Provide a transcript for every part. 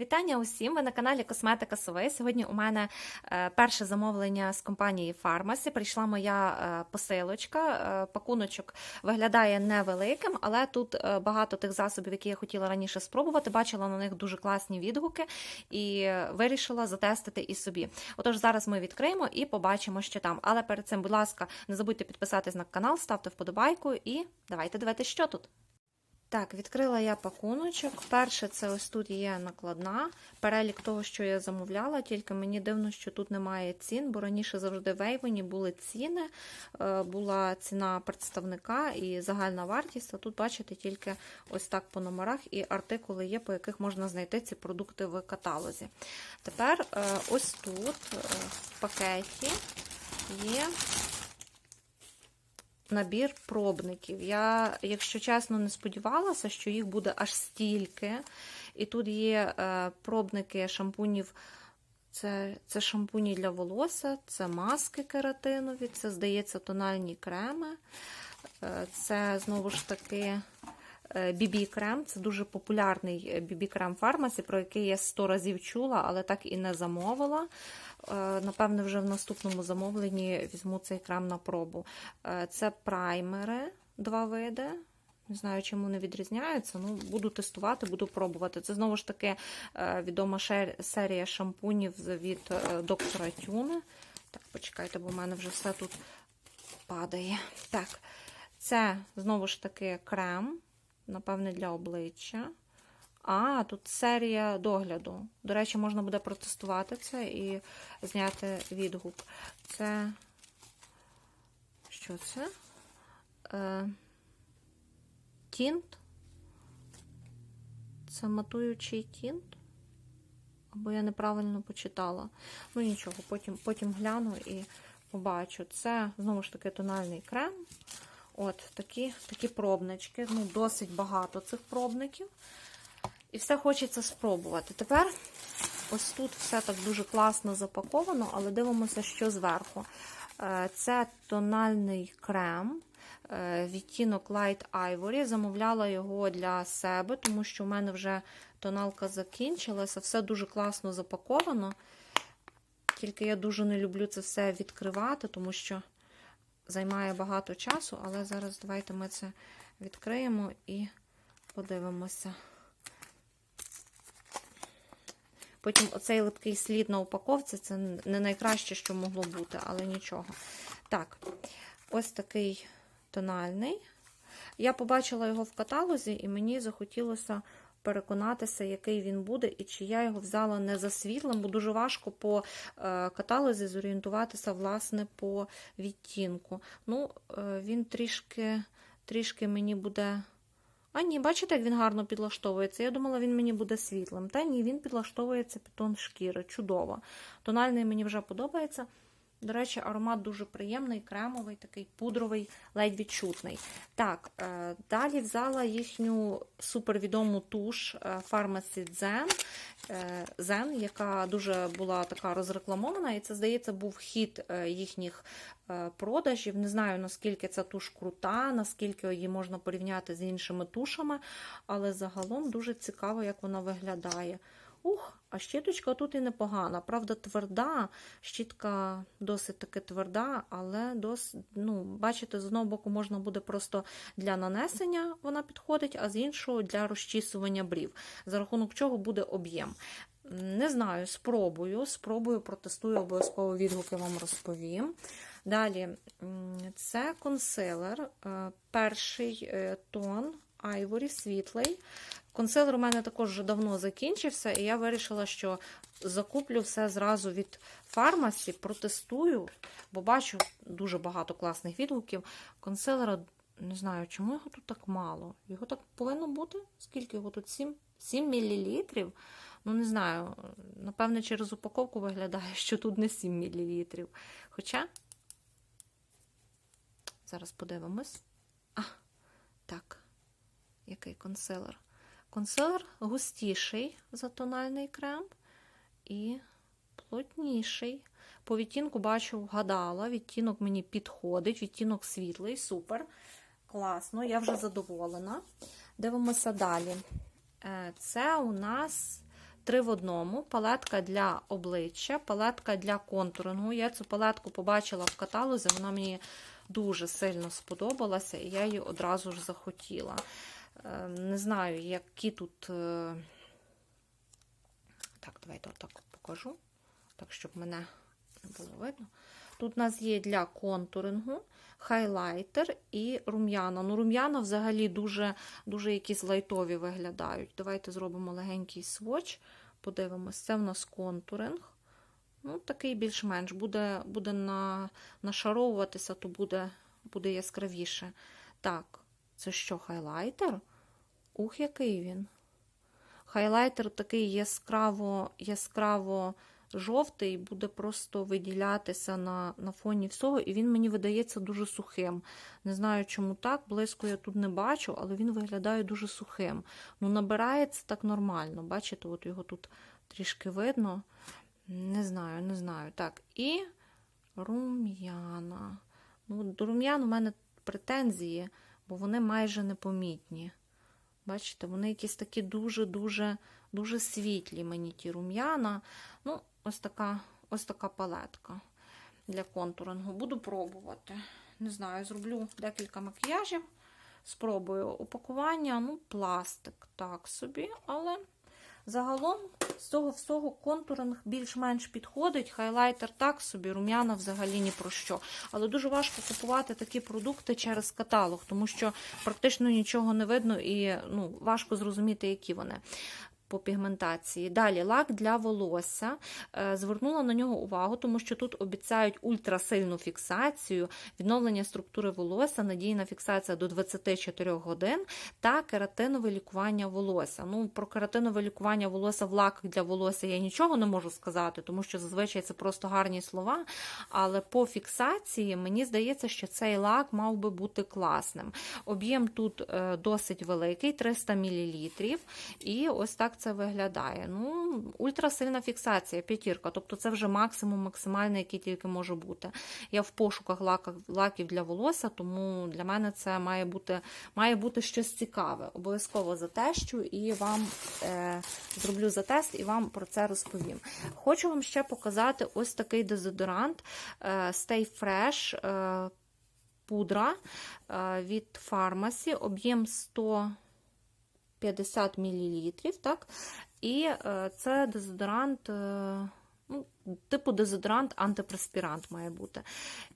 Вітання усім! Ви на каналі Косметика Сови. Сьогодні у мене е, перше замовлення з компанії Фармасі. Прийшла моя е, посилочка. Е, Пакуночок виглядає невеликим, але тут багато тих засобів, які я хотіла раніше спробувати. Бачила на них дуже класні відгуки і вирішила затестити і собі. Отож, зараз ми відкриємо і побачимо, що там. Але перед цим, будь ласка, не забудьте підписатись на канал, ставте вподобайку і давайте дивитися, що тут. Так, відкрила я пакуночок. Перше, це ось тут є накладна. Перелік того, що я замовляла, тільки мені дивно, що тут немає цін, бо раніше завжди в Ейвені були ціни, е, була ціна представника і загальна вартість. А тут, бачите, тільки ось так по номерах і артикули є, по яких можна знайти ці продукти в каталозі. Тепер е, ось тут е, в пакеті є набір пробників. Я, якщо чесно, не сподівалася, що їх буде аж стільки. І тут є е, пробники шампунів. Це це шампуні для волосся, це маски кератинові, це, здається, тональні креми. Е, це знову ж таки BB-крем. Це дуже популярний BB-крем фармасі, про який я 100 разів чула, але так і не замовила. Напевне, вже в наступному замовленні візьму цей крем на пробу. Це праймери, два види. Не знаю, чим вони відрізняються. Ну, буду тестувати, буду пробувати. Це знову ж таки відома серія шампунів від доктора Тюни. Так, почекайте, бо в мене вже все тут падає. Так, це знову ж таки крем, напевне, для обличчя. А, тут серія догляду. До речі, можна буде протестувати це і зняти відгук. Це. Що це? Е, Тінт. Це матуючий тінт. Або я неправильно почитала. Ну, нічого, потім потім гляну і побачу. Це, знову ж таки, тональний крем. От, такі такі пробнички. Ну, досить багато цих пробників. І все хочеться спробувати. Тепер ось тут все так дуже класно запаковано, але дивимося, що зверху. Це тональний крем, відтінок Light Ivory. Замовляла його для себе, тому що в мене вже тоналка закінчилася. Все дуже класно запаковано. Тільки я дуже не люблю це все відкривати, тому що займає багато часу, але зараз давайте ми це відкриємо і подивимося. Потім оцей липкий слід на упаковці це не найкраще, що могло бути, але нічого. Так, ось такий тональний. Я побачила його в каталозі, і мені захотілося переконатися, який він буде, і чи я його взяла не за світлом, бо дуже важко по е, каталозі зорієнтуватися, власне, по відтінку. Ну, е, він трішки, трішки мені буде. А ні, бачите, як він гарно підлаштовується. Я думала, він мені буде світлим. Та ні, він підлаштовується під тон шкіри. Чудово. Тональний мені вже подобається. До речі, аромат дуже приємний, кремовий, такий пудровий, ледь відчутний. Так, е, далі взяла їхню супервідому туш Pharmacy Zen, е, Zen, яка дуже була така розрекламована, і це, здається, був хід е, їхніх продажів. Не знаю, наскільки ця туш крута, наскільки її можна порівняти з іншими тушами, але загалом дуже цікаво, як вона виглядає. Ух, а щіточка тут і непогана. Правда, тверда, щітка досить таки тверда, але досить, ну, бачите, з одного боку можна буде просто для нанесення вона підходить, а з іншого для розчісування брів, за рахунок чого буде об'єм. Не знаю, спробую, спробую, протестую, обов'язково відгуки вам розповім. Далі, це консилер, перший тон, айворі світлий. Консилер у мене також вже давно закінчився, і я вирішила, що закуплю все зразу від фармасі, протестую, бо бачу дуже багато класних відгуків. Консилера, не знаю, чому його тут так мало. Його так повинно бути? Скільки його тут? 7 7 мл? Ну, не знаю, напевне, через упаковку виглядає, що тут не 7 мл. Хоча, зараз подивимось. А, так, який консилер? Консилер густіший за тональний крем і плотніший. По відтінку, бачу, вгадала. Відтінок мені підходить, відтінок світлий, супер. Класно, я вже задоволена. Дивимося далі. Це у нас три в одному: палетка для обличчя, палетка для контурингу. Я цю палетку побачила в каталозі, вона мені дуже сильно сподобалася, і я її одразу ж захотіла. Е, Не знаю, які тут. е, Так, давайте отак покажу, так, щоб мене не було видно. Тут у нас є для контурингу хайлайтер і рум'яна. Ну, рум'яна взагалі дуже, дуже якісь лайтові виглядають. Давайте зробимо легенький сводч, подивимось. Це в нас контуринг. Ну, такий більш-менш буде, буде на, нашаровуватися, то буде, буде яскравіше. Так, це що, хайлайтер? Ух, який він. Хайлайтер такий яскраво, яскраво жовтий, буде просто виділятися на, на фоні всього, і він мені видається дуже сухим. Не знаю, чому так, близько я тут не бачу, але він виглядає дуже сухим. Ну, набирається так нормально. Бачите, от його тут трішки видно. Не знаю, не знаю. Так, і рум'яна. Ну, до рум'ян у мене претензії, бо вони майже непомітні. Бачите, вони якісь такі дуже-дуже дуже світлі мені ті рум'яна. Ну, ось така, ось така палетка для контурингу. Буду пробувати. Не знаю, зроблю декілька макіяжів. Спробую упакування, ну, пластик так собі, але загалом з цього всього контуринг більш-менш підходить. Хайлайтер так собі, рум'яна взагалі ні про що. Але дуже важко купувати такі продукти через каталог, тому що практично нічого не видно і ну, важко зрозуміти, які вони. По пігментації. Далі лак для волосся. Е, Звернула на нього увагу, тому що тут обіцяють ультрасильну фіксацію, відновлення структури волосся, надійна фіксація до 24 годин та кератинове лікування волосся. Ну, Про кератинове лікування волосся в лаках для волосся я нічого не можу сказати, тому що зазвичай це просто гарні слова. Але по фіксації мені здається, що цей лак мав би бути класним. Об'єм тут е, досить великий, 300 мл. І ось так це виглядає. Ну, Ультрасильна фіксація, п'ятірка, тобто це вже максимум максимальний, який тільки може бути. Я в пошуках лаків, для волосся, тому для мене це має бути має бути щось цікаве. Обов'язково затещу і вам е, зроблю затест і вам про це розповім. Хочу вам ще показати ось такий дезодорант е, Stay Fresh. Е, Пудра е, від Pharmacy, об'єм 100 50 мл, так? І е, це дезодорант, е, ну, типу дезодорант, антипреспірант має бути.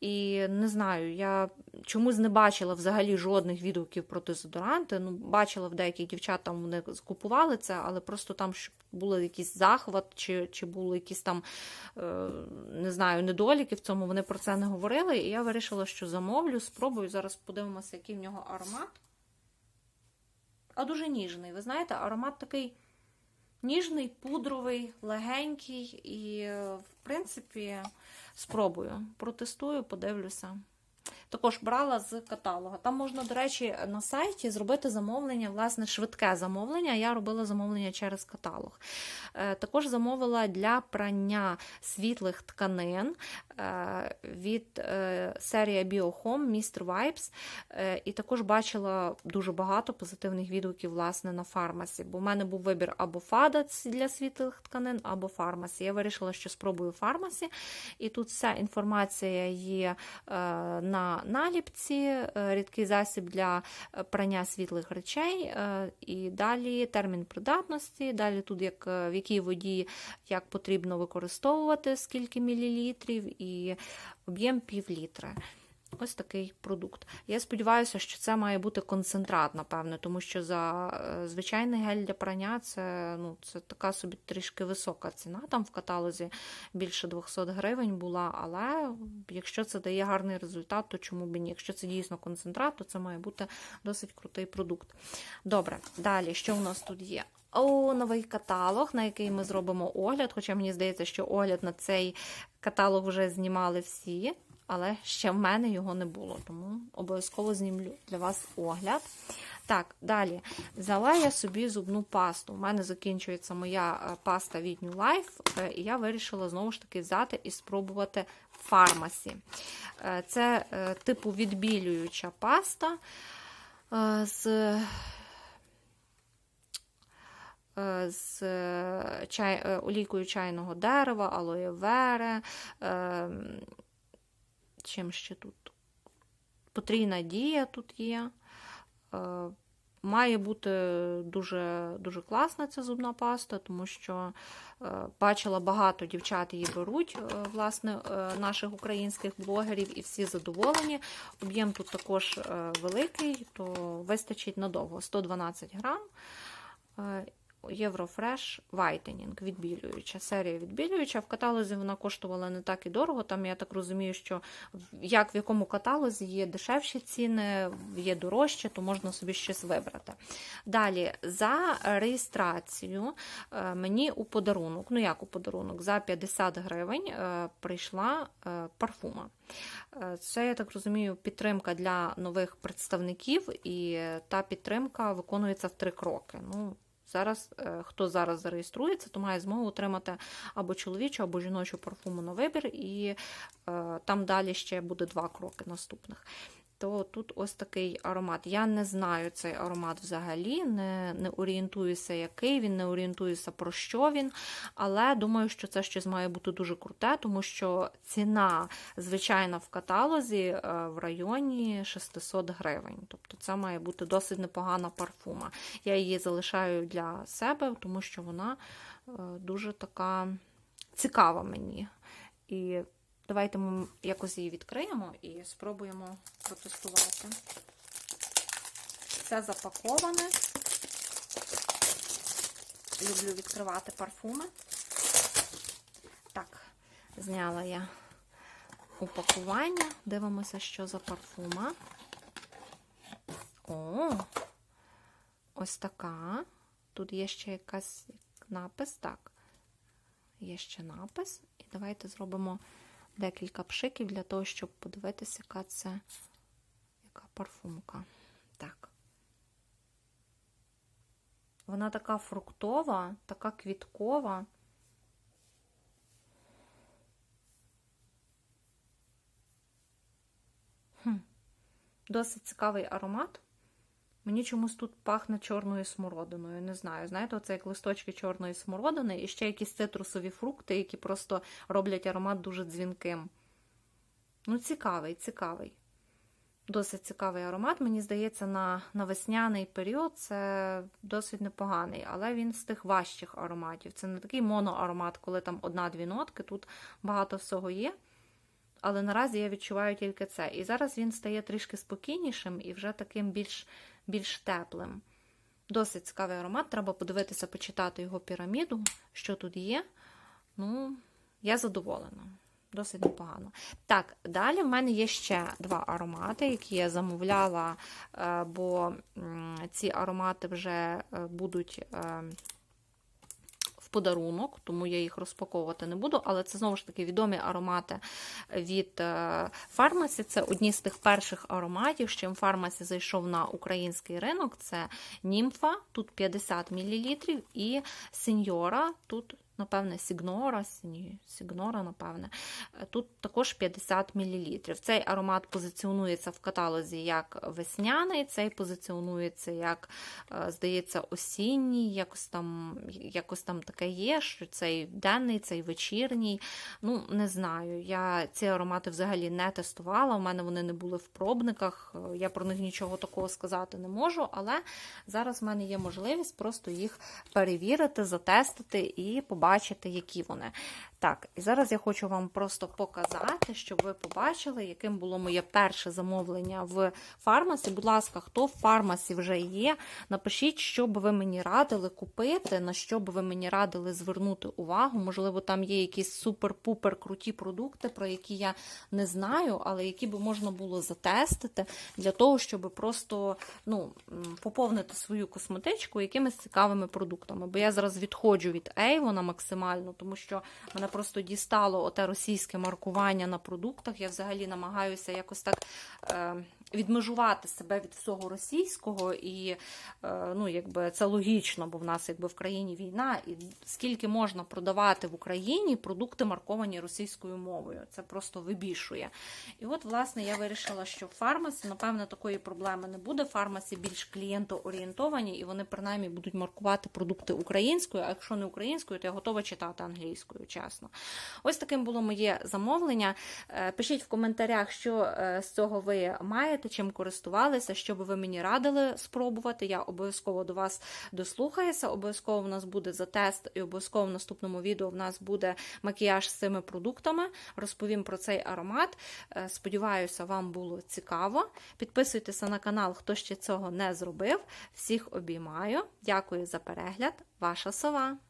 І не знаю, я чомусь не бачила взагалі жодних відгуків про дезодоранти. Ну, бачила в деяких дівчат там вони скупували це, але просто там щоб був якийсь захват, чи чи були якісь там, е, не знаю, недоліки в цьому, вони про це не говорили. І я вирішила, що замовлю, спробую. Зараз подивимося, який в нього аромат а дуже ніжний. Ви знаєте, аромат такий ніжний, пудровий, легенький, і, в принципі, спробую. Протестую, подивлюся. Також брала з каталога. Там можна, до речі, на сайті зробити замовлення, власне, швидке замовлення. Я робила замовлення через каталог. Е, також замовила для прання світлих тканин е, від е, серії BioHome Mr. Vibes. І також бачила дуже багато позитивних відгуків власне, на фармасі. Бо в мене був вибір або фада для світлих тканин, або фармасі. Я вирішила, що спробую фармасі. І тут вся інформація є на наліпці, е, рідкий засіб для е, прання світлих речей, е, і далі термін придатності, далі тут як в якій воді як потрібно використовувати, скільки мілілітрів, і об'єм пів літра. Ось такий продукт. Я сподіваюся, що це має бути концентрат, напевне, тому що за е, звичайний гель для прання це ну, це така собі трішки висока ціна. Там в каталозі більше 200 гривень була. Але якщо це дає гарний результат, то чому б ні? Якщо це дійсно концентрат, то це має бути досить крутий продукт. Добре, далі, що у нас тут є? О, новий каталог, на який ми зробимо огляд. Хоча мені здається, що огляд на цей каталог вже знімали всі але ще в мене його не було, тому обов'язково знімлю для вас огляд. Так, далі взяла я собі зубну пасту. У мене закінчується моя е, паста від New Life, е, і я вирішила знову ж таки взяти і спробувати фармасі. Е, це типу відбілююча паста з з чай, олійкою чайного дерева, алоє вери. Чим ще тут? Потрійна дія тут є. Е, Має бути дуже, дуже класна ця зубна паста, тому що е, бачила багато дівчат її беруть, е, власне, наших українських блогерів, і всі задоволені. Об'єм тут також великий, то вистачить надовго 112 грам. Єврофреш Whitening, відбілююча, серія відбілююча. В каталозі вона коштувала не так і дорого. Там я так розумію, що як в якому каталозі є дешевші ціни, є дорожче, то можна собі щось вибрати. Далі, за реєстрацію е, мені у подарунок, ну як у подарунок, за 50 гривень е, прийшла е, парфума. Це, я так розумію, підтримка для нових представників, і та підтримка виконується в три кроки. Ну, Зараз, е, хто зараз зареєструється, то має змогу отримати або чоловічу, або жіночу парфуму на вибір, і е, там далі ще буде два кроки наступних. То тут ось такий аромат. Я не знаю цей аромат взагалі, не, не орієнтуюся, який він, не орієнтуюся про що він. Але думаю, що це щось має бути дуже круте, тому що ціна звичайна в каталозі е, в районі 600 гривень. Тобто це має бути досить непогана парфума. Я її залишаю для себе, тому що вона е, дуже така цікава мені. І Давайте ми якось її відкриємо і спробуємо протестувати. Все запаковане. Люблю відкривати парфуми. Так, зняла я упакування. Дивимося, що за парфума. О, ось така. Тут є ще якась напис. Так, є ще напис. І давайте зробимо декілька пшиків для того, щоб подивитися, яка це яка парфумка. Так. Вона така фруктова, така квіткова. Хм. Досить цікавий аромат. Мені чомусь тут пахне чорною смородиною. Не знаю. Знаєте, оце як листочки чорної смородини і ще якісь цитрусові фрукти, які просто роблять аромат дуже дзвінким. Ну, цікавий, цікавий. Досить цікавий аромат. Мені здається, на на весняний період це досить непоганий, але він з тих важчих ароматів. Це не такий моноаромат, коли там одна-дві нотки. Тут багато всього є. Але наразі я відчуваю тільки це. І зараз він стає трішки спокійнішим і вже таким більш більш теплим. Досить цікавий аромат. Треба подивитися, почитати його піраміду, що тут є. Ну, я задоволена. Досить непогано. Так, далі в мене є ще два аромати, які я замовляла, е, бо ці аромати вже е, будуть е, подарунок, тому я їх розпаковувати не буду. Але це знову ж таки відомі аромати від фармасі. Це одні з тих перших ароматів, з чим фармасі зайшов на український ринок. Це німфа, тут 50 мл, і сеньора, тут напевне, Сігнора, Сігнора, напевне. Тут також 50 мл. Цей аромат позиціонується в каталозі як весняний, цей позиціонується як, е, здається, осінній, якось там якось там таке є, що цей денний, цей вечірній. Ну, не знаю. Я ці аромати взагалі не тестувала, у мене вони не були в пробниках, я про них нічого такого сказати не можу, але зараз в мене є можливість просто їх перевірити, затестити і побачити побачити, які вони. Так, і зараз я хочу вам просто показати, щоб ви побачили, яким було моє перше замовлення в фармасі. Будь ласка, хто в фармасі вже є, напишіть, що б ви мені радили купити, на що б ви мені радили звернути увагу. Можливо, там є якісь супер-пупер круті продукти, про які я не знаю, але які би можна було затестити для того, щоб просто ну, поповнити свою косметичку якимись цікавими продуктами. Бо я зараз відходжу від Avon максимально, тому що мене просто дістало оте російське маркування на продуктах. Я взагалі намагаюся якось так е, відмежувати себе від всього російського, і е, ну, якби це логічно, бо в нас якби в країні війна, і скільки можна продавати в Україні продукти марковані російською мовою. Це просто вибішує. І от, власне, я вирішила, що в фармасі, напевно, такої проблеми не буде. Фармасі більш клієнтоорієнтовані, і вони принаймні будуть маркувати продукти українською. А якщо не українською, то я готова читати англійською, чесно. Ось таким було моє замовлення. Е, Пишіть в коментарях, що е, з цього ви маєте, чим користувалися, що би ви мені радили спробувати. Я обов'язково до вас дослухаюся. Обов'язково в нас буде за тест, і обов'язково в наступному відео в нас буде макіяж з цими продуктами. Розповім про цей аромат. Е, Сподіваюся, вам було цікаво. Підписуйтеся на канал, хто ще цього не зробив. Всіх обіймаю. Дякую за перегляд. Ваша сова.